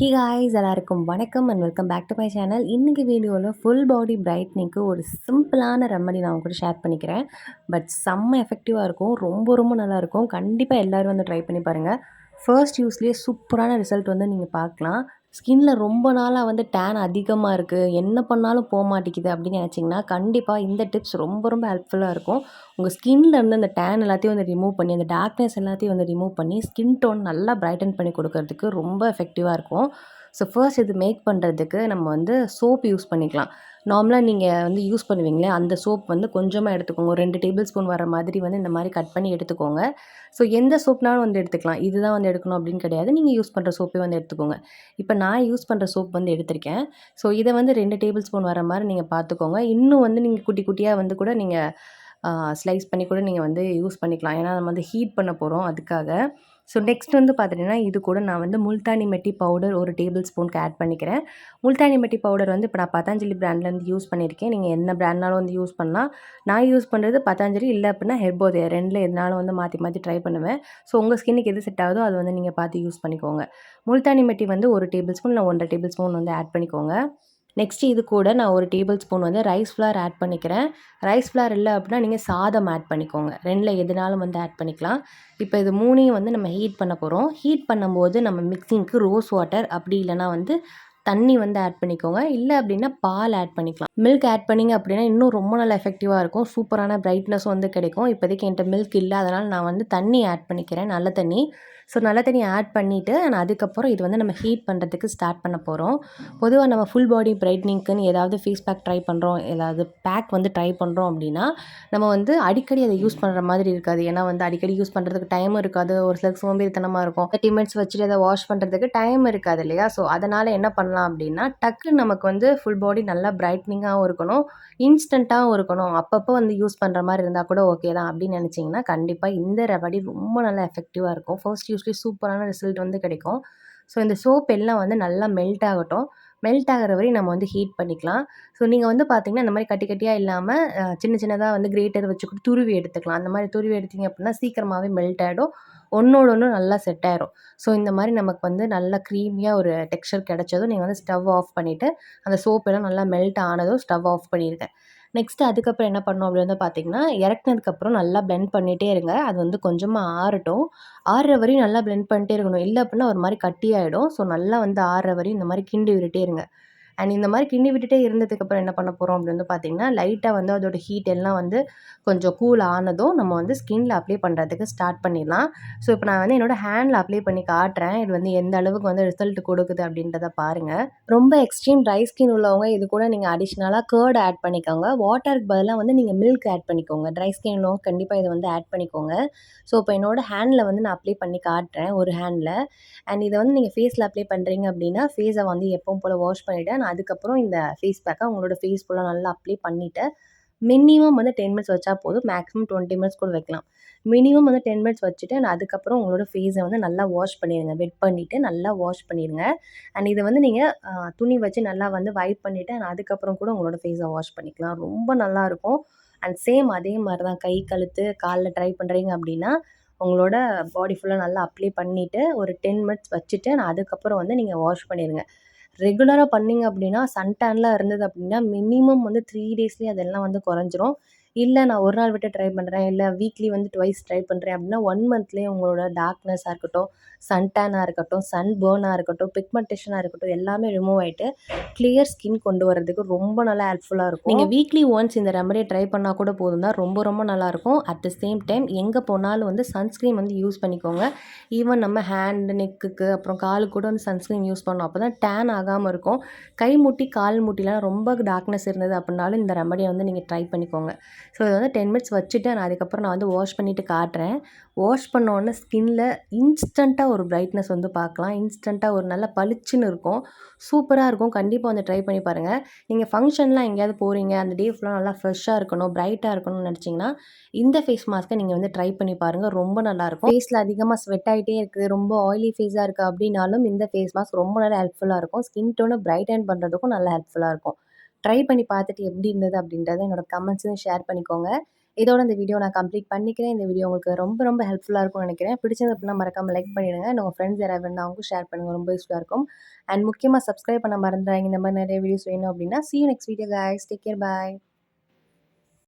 He ஹாய்ஸ் எல்லாருக்கும் வணக்கம் and welcome back to my channel இன்றைக்கி வீடியோவில் ஃபுல் பாடி பிரைட்னிங்க்கு ஒரு சிம்பிளான ரெமடி நான் கூட ஷேர் பண்ணிக்கிறேன். பட் செம்ம எஃபெக்டிவாக இருக்கும். ரொம்ப ரொம்ப நல்லாயிருக்கும். கண்டிப்பாக எல்லோரும் வந்து ட்ரை பண்ணி பாருங்கள் ஃபர்ஸ்ட் யூஸ்லேயே சூப்பரான ரிசல்ட் வந்து நீங்கள் பார்க்கலாம். ஸ்கின்ல ரொம்ப நாளாக வந்து டேன் அதிகமாக இருக்குது என்ன பண்ணாலும் போக மாட்டேங்குது அப்படின்னு நினச்சிங்கன்னா கண்டிப்பாக இந்த டிப்ஸ் ரொம்ப ரொம்ப ஹெல்ப்ஃபுல்லாக இருக்கும். உங்கள் ஸ்கின்ல இருந்து அந்த டேன் எல்லாத்தையும் வந்து ரிமூவ் பண்ணி அந்த டார்க்னஸ் எல்லாத்தையும் வந்து ரிமூவ் பண்ணி ஸ்கின் டோன் நல்லா பிரைட்டன் பண்ணி கொடுக்கறதுக்கு ரொம்ப எஃபெக்டிவாக இருக்கும். ஸோ ஃபர்ஸ்ட் இது மேக் பண்ணுறதுக்கு நம்ம வந்து சோப் யூஸ் பண்ணிக்கலாம். நார்மலாக நீங்கள் வந்து யூஸ் பண்ணுவீங்களே அந்த சோப் வந்து கொஞ்சமாக எடுத்துக்கோங்க. ஒரு ரெண்டு டேபிள் ஸ்பூன் வர மாதிரி வந்து இந்த மாதிரி கட் பண்ணி எடுத்துக்கோங்க. ஸோ எந்த சோப்னாலும் வந்து எடுத்துக்கலாம். இதுதான் வந்து எடுக்கணும் அப்படின்னு கிடையாது. நீங்கள் யூஸ் பண்ணுற சோப்பே வந்து எடுத்துக்கோங்க. இப்போ நான் யூஸ் பண்ணுற சோப் வந்து எடுத்திருக்கேன். ஸோ இதை வந்து ரெண்டு டேபிள் ஸ்பூன் வர மாதிரி நீங்கள் பார்த்துக்கோங்க. இன்னும் வந்து நீங்கள் குட்டி குட்டியாக வந்து கூட நீங்கள் ஸ்லைஸ் பண்ணி கூட நீங்கள் வந்து யூஸ் பண்ணிக்கலாம். ஏன்னா நம்ம வந்து ஹீட் பண்ண போகிறோம் அதுக்காக. ஸோ நெக்ஸ்ட் வந்து பார்த்துட்டிங்கன்னா இது கூட நான் வந்து முல்தானி மெட்டி பவுடர் ஒரு டேபிள் ஸ்பூனுக்கு ஆட் பண்ணிக்கிறேன். முல்தானி மெட்டி பவுடர் வந்து இப்போ நான் பதஞ்சலி பிராண்ட்லேருந்து யூஸ் பண்ணியிருக்கேன் நீங்கள் என்ன பிராண்ட்னாலும் வந்து யூஸ் பண்ணலாம். நான் யூஸ் பண்ணுறது பதஞ்சலி இல்லை அப்படின்னா ஹெர்போதே ரெண்டில் எதுனாலும் வந்து மாற்றி மாற்றி ட்ரை பண்ணுவேன். ஸோ உங்கள் ஸ்கின்னுக்கு எது செட் ஆகுதோ அது வந்து நீங்கள் பார்த்து யூஸ் பண்ணிக்கோங்க. முல்தானி மெட்டி வந்து ஒரு டேபிள் ஸ்பூன் இல்லை ஒன்றரை டேபிள் ஸ்பூன் வந்து ஆட் பண்ணிக்கோங்க. நெக்ஸ்ட்டு இது கூட நான் ஒரு டேபிள் ஸ்பூன் வந்து ரைஸ் ஃப்ளார் ஆட் பண்ணிக்கிறேன். ரைஸ் ஃப்ளார் இல்லை அப்படின்னா நீங்கள் சாதம் ஆட் பண்ணிக்கோங்க. ரெண்டில் எதுனாலும் வந்து ஆட் பண்ணிக்கலாம். இப்போ இது மூணையும் வந்து நம்ம ஹீட் பண்ண போகிறோம் ஹீட் பண்ணும்போது நம்ம மிக்சிங்க்கு ரோஸ் வாட்டர் அப்படி இல்லைனா வந்து தண்ணி வந்து ஆட் பண்ணிக்கோங்க. இல்லை அப்படின்னா பால் ஆட் பண்ணிக்கலாம். மில்க் ஆட் பண்ணிங்க அப்படின்னா இன்னும் ரொம்ப நல்லா எஃபெக்டிவாக இருக்கும். சூப்பரான பிரைட்னஸும் வந்து கிடைக்கும். இப்போதைக்கு என்கிட்ட மில்க் இல்லை. அதனால் நான் வந்து தண்ணி ஆட் பண்ணிக்கிறேன். நல்ல தண்ணி. ஸோ நல்ல தண்ணி ஆட் பண்ணிவிட்டு நான் அதுக்கப்புறம் இது வந்து நம்ம ஹீட் பண்ணுறதுக்கு ஸ்டார்ட் பண்ண போகிறோம் பொதுவாக நம்ம ஃபுல் பாடி பிரைட்னிங்க்குன்னு ஏதாவது ஃபேஸ் பேக் ட்ரை பண்ணுறோம் ஏதாவது பேக் வந்து ட்ரை பண்ணுறோம் அப்படின்னா நம்ம வந்து அடிக்கடி அதை யூஸ் பண்ணுற மாதிரி இருக்காது. ஏன்னா வந்து அடிக்கடி யூஸ் பண்ணுறதுக்கு டைம் இருக்காது. ஒரு சில சோம்பேறித்தனமாக இருக்கும். தேர்ட்டி மினிட்ஸ் வச்சுட்டு அதை வாஷ் பண்ணுறதுக்கு டைம் இருக்காது இல்லையா? ஸோ அதனால் என்ன பண்ணலாம் அப்படின்னா டக்குன்னு நமக்கு வந்து ஃபுல் பாடி நல்லா பிரைட்னிங்காகவும் இருக்கணும். இன்ஸ்டண்ட்டாகவும் இருக்கணும். அப்பப்போ வந்து யூஸ் பண்ணுற மாதிரி இருந்தால் கூட ஓகே தான் அப்படின்னு நினச்சிங்கன்னா கண்டிப்பாக இந்த ரெபடி ரொம்ப நல்லா எஃபெக்டிவாக இருக்கும். ஃபர்ஸ்ட் யூஸ்வலி சூப்பரான ரிசல்ட் வந்து கிடைக்கும். ஸோ இந்த சோப் எல்லாம் வந்து நல்லா மெல்ட் ஆகட்டும். மெல்ட் ஆகிற வரையும் நம்ம வந்து ஹீட் பண்ணிக்கலாம். ஸோ நீங்கள் வந்து பார்த்திங்கன்னா இந்த மாதிரி கட்டி கட்டியாக இல்லாமல் சின்ன சின்னதாக வந்து கிரேட்டர் வச்சு கூட துருவி எடுத்துக்கலாம். அந்த மாதிரி துருவி எடுத்திங்க அப்படின்னா சீக்கிரமாகவே மெல்ட் ஆகிடும் ஒன்றோட ஒன்று நல்லா செட் ஆயிரும். ஸோ இந்த மாதிரி நமக்கு வந்து நல்லா க்ரீமியாக ஒரு டெக்ஸ்சர் கிடச்சதும் நீங்கள் வந்து ஸ்டவ் ஆஃப் பண்ணிவிட்டு அந்த சோப் எல்லாம் நல்லா மெல்ட் ஆனதும் ஸ்டவ் ஆஃப் பண்ணிடுங்க நெக்ஸ்ட்டு அதுக்கப்புறம் என்ன பண்ணோம் அப்படின்னு வந்து பார்த்திங்கன்னா இறக்குனதுக்கப்புறம் நல்லா பிளெண்ட் பண்ணிகிட்டே இருங்க. அது வந்து கொஞ்சமாக ஆறட்டும். ஆறுற வரையும் நல்லா பிளெண்ட் பண்ணிட்டே இருக்கணும். இல்லை அப்படின்னா ஒரு மாதிரி கட்டி ஆகிடும் ஸோ நல்லா வந்து ஆறுற வரையும் இந்த மாதிரி கிண்டி விட்டுட்டே இருங்க. அண்ட் இந்த மாதிரி கிண்டி விட்டுட்டே இருந்ததுக்கப்புறம் என்ன பண்ண போகிறோம் அப்படின்னு வந்து பார்த்திங்கன்னா லைட்டாக வந்து அதோட ஹீட் எல்லாம் வந்து கொஞ்சம் கூல் ஆனதும் நம்ம வந்து ஸ்கின்ல அப்ளை பண்ணுறதுக்கு ஸ்டார்ட் பண்ணிடலாம். ஸோ இப்போ நான் வந்து என்னோடய ஹேண்டில் அப்ளை பண்ணி காட்டுறேன். இது வந்து எந்த அளவுக்கு வந்து ரிசல்ட் கொடுக்குது அப்படின்றத பாருங்கள் ரொம்ப எக்ஸ்ட்ரீம் ட்ரை ஸ்கின் உள்ளவங்க இது கூட நீங்கள் அடிஷ்னலாக கேர்டு ஆட் பண்ணிக்கோங்க. வாட்டருக்கு பதிலாக வந்து நீங்கள் மில்க் ஆட் பண்ணிக்கோங்க. ட்ரை ஸ்கின் உள்ளவங்க கண்டிப்பாக இதை வந்து ஆட் பண்ணிக்கோங்க. ஸோ இப்போ என்னோடய ஹேண்டில் வந்து நான் அப்ளை பண்ணி காட்டுறேன் ஒரு ஹேண்டில் அண்ட் இதை வந்து நீங்கள் ஃபேஸில் அப்ளை பண்ணுறீங்க அப்படின்னா ஃபேஸை வந்து எப்பவும் போல் வாஷ் பண்ணிவிட்டு நான் அதுக்கப்புறம் இந்த ஃபேஸ் பேக்கை உங்களோட ஃபேஸ் ஃபுல்லாக நல்லா அப்ளை பண்ணிவிட்டு மினிமம் வந்து டென் மினிட்ஸ் வச்சா போதும். மேக்ஸிமம் டுவெண்ட்டி மினிட்ஸ் கூட வைக்கலாம். மினிமம் வந்து டென் மினிட்ஸ் வச்சுட்டு அண்ட் அதுக்கப்புறம் உங்களோட ஃபேஸை வந்து நல்லா வாஷ் பண்ணிடுங்க. வெட் பண்ணிவிட்டு நல்லா வாஷ் பண்ணிடுங்க. அண்ட் இதை வந்து நீங்கள் துணி வச்சு நல்லா வந்து வைப் பண்ணிவிட்டு அண்ட் அதுக்கப்புறம் கூட உங்களோட ஃபேஸை வாஷ் பண்ணிக்கலாம். ரொம்ப நல்லாயிருக்கும் அண்ட் சேம் அதே மாதிரி தான் கை கழுத்து காலில் ட்ரை பண்ணுறீங்க அப்படின்னா உங்களோட பாடி ஃபுல்லாக நல்லா அப்ளை பண்ணிவிட்டு ஒரு டென் மினிட்ஸ் வச்சுட்டு நான் அதுக்கப்புறம் வந்து நீங்கள் வாஷ் பண்ணிடுங்க. ரெகுலராக பண்ணிங்க அப்படின்னா சன்டேனில் இருந்தது அப்படின்னா மினிமம் வந்து த்ரீ டேஸ்லேயே அதெல்லாம் வந்து குறைஞ்சிரும். இல்லை நான் ஒரு நாள் விட்டு ட்ரை பண்ணுறேன் இல்லை வீக்லி வந்து ட்வைஸ் ட்ரை பண்ணுறேன் அப்படின்னா ஒன் மந்த்லேயே உங்களோட டார்க்னஸாக இருக்கட்டும் சன் டேனாக இருக்கட்டும் சன் பேர்னாக இருக்கட்டும் பிக்மெண்டேஷனாக இருக்கட்டும் எல்லாமே ரிமூவ் ஆகிட்டு கிளியர் ஸ்கின் கொண்டு வரதுக்கு ரொம்ப நல்லா ஹெல்ப்ஃபுல்லாக இருக்கும். நீங்கள் வீக்லி ஒன்ஸ் இந்த ரெமடியை ட்ரை பண்ணால் கூட போதும் தான் ரொம்ப ரொம்ப நல்லாயிருக்கும் அட் த சேம் டைம் எங்கே போனாலும் வந்து சன்ஸ்க்ரீன் வந்து யூஸ் பண்ணிக்கோங்க. ஈவன் நம்ம ஹேண்ட் நெக்குக்கு அப்புறம் காலுக்கு கூட வந்து சன்ஸ்க்ரீன் யூஸ் பண்ணோம். அப்போ தான் டேன் ஆகாமல் இருக்கும். கை முட்டி கால் முட்டிலாம் ரொம்ப டார்க்னஸ் இருந்தது அப்படின்னாலும் இந்த ரெமடியை வந்து நீங்கள் ட்ரை பண்ணிக்கோங்க. ஸோ இதை வந்து டென் மினிட்ஸ் வச்சுட்டு நான் அதுக்கப்புறம் நான் வந்து வாஷ் பண்ணிவிட்டு காட்டுறேன். வாஷ் பண்ணோடனே ஸ்கின்னில் இன்ஸ்டண்ட்டாக ஒரு பிரைட்னஸ் வந்து பார்க்கலாம். இன்ஸ்டண்ட்டாக ஒரு நல்ல பளிச்சுன்னு இருக்கும். சூப்பராக இருக்கும். கண்டிப்பாக வந்து ட்ரை பண்ணி பாருங்கள் நீங்கள் ஃபங்க்ஷன்லாம் எங்கேயாவது போகிறீங்க அந்த டே ஃபுல்லாக நல்லா ஃப்ரெஷ்ஷாக இருக்கணும் ப்ரைட்டாக இருக்கணும்னு நினச்சிங்கன்னா இந்த ஃபேஸ் மாஸ்க்கை நீங்கள் வந்து ட்ரை பண்ணி பாருங்கள் ரொம்ப நல்லாயிருக்கும் ஃபேஸில் அதிகமாக ஸ்வெட் ஆகிட்டே இருக்குது. ரொம்ப ஆயிலி ஃபேஸாக இருக்குது அப்படின்னாலும் இந்த ஃபேஸ் மாஸ்க் ரொம்ப நல்லா ஹெல்ப்ஃபுல்லாக இருக்கும். ஸ்கின் டோனை அண்ட் பண்ணுறதுக்கும் நல்லா ஹெல்ப்ஃபுல்லாக இருக்கும். ட்ரை பண்ணி பார்த்துட்டு எப்படி இருந்தது அப்படின்றத என்னோடய கமெண்ட்ஸையும் ஷேர் பண்ணிக்கோங்க இதோட இந்த வீடியோ நான் கம்ப்ளீட் பண்ணிக்கிறேன். இந்த வீடியோ உங்களுக்கு ரொம்ப ரொம்ப ஹெல்ப்ஃபுல்லாக இருக்கும்னு நினைக்கிறேன் பிடிச்சது அப்படின்னா மறக்காம லைக் பண்ணிடுங்க. உங்கள் ஃப்ரெண்ட்ஸ் யாராவது இருந்தாங்க ஷேர் பண்ணுங்க. ரொம்ப யூஸ்ஃபுல்லாக இருக்கும். அண்ட் முக்கியமாக சப்ஸ்கிரைப் பண்ண மறந்துடுறாங்க இந்த மாதிரி நிறைய வீடியோஸ் வேணும் அப்படின்னா see you next video guys. Take care. Bye.